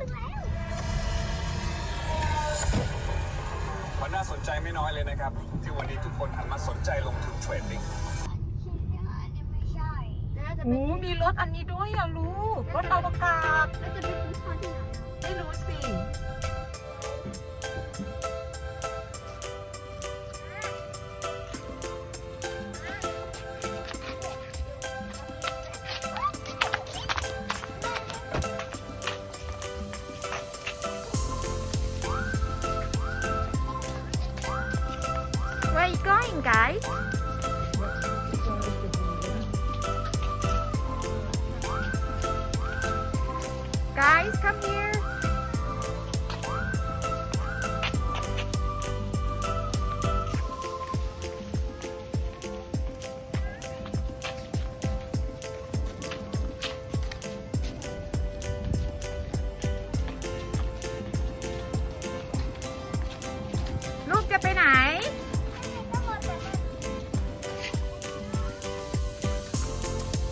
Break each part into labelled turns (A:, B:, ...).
A: ถึงแล้ว มันน่าสนใจ
B: ไม่น้อยเลยนะครับ ที่วั
C: นนี้ทุกคนหันมาสนใจ
B: ล
C: งทุนเทรดดิ้ง
B: ไม่ใช่แล้จะ
D: โอ้มีรถอันนี้ด้วยอย่ะรู้รถอวกาศ
B: แล้จะไปที่ไหน
D: ไม่รู้สิ guys. Guys, come here.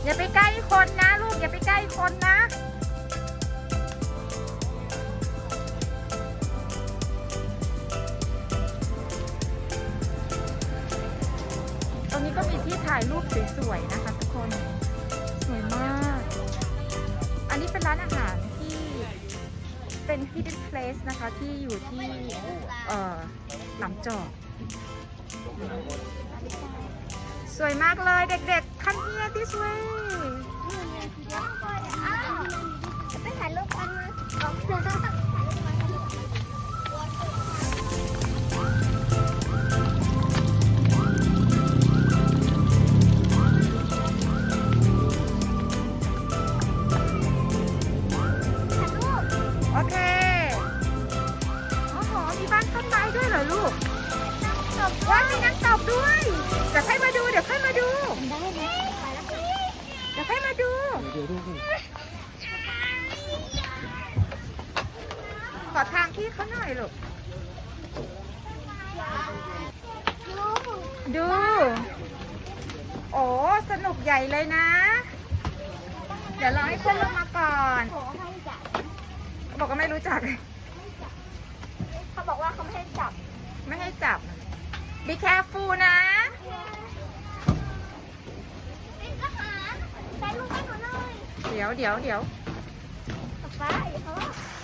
D: อย่าไปใกล้คนนะ ลูกอย่าไปใกล้คนนะตรงนี้ก็มีที่ถ่ายรูปสวยๆนะคะทุกคนสวยมาก อันนี้เป็นร้านอาหารที่เป็น hidden place นะคะที่อยู่ที่เอ่อหลังจอก สวยมากเลยเด็กๆ come here this way
B: อ้าวไปถ่ายรูปกันนะเอาถ่ายรูปมา
D: โอเค โอ้โห มีบ้านต้นไม้ด้วยเหรอลูกว้าวมีน้ำตกด้วย ดูขอทางพี่เขาหน่อยลูก ดู โอ้ สนุกใหญ่เลยนะ เดี๋ยวรอให้เพื่อนลงมาก่อน
B: ขอให้จับ
D: บอกก็ไม่รู้จัก
B: เขาบอกว่าเขาไม่ให้จับ
D: ไม่ให้จับ be careful นะ
B: เป็นทหารถ่ายรูปให้หนูหน่อย
D: เดี๋ยวเดี๋ยวเดี๋ยว
B: ป๊าเขาว่า
D: มั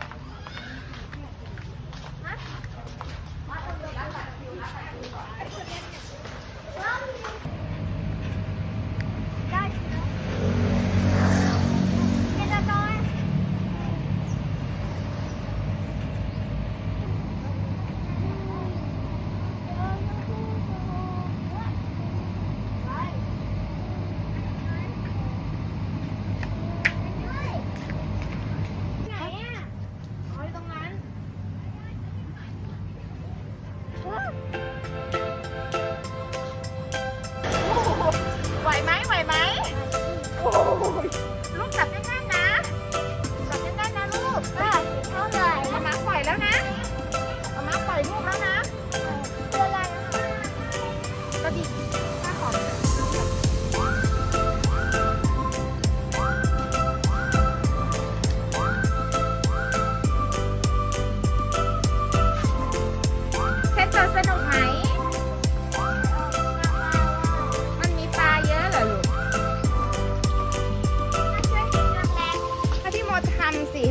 D: ไหวไหมไหว
B: ไหมลูกจับแน่ๆนะ จับแน่ๆนะลูกเท่าเลยมามา
D: ปล่แล้วนะมามาป
B: ล่ลูกแล้
D: วนะตั
B: วอะไรกรด ทำสิ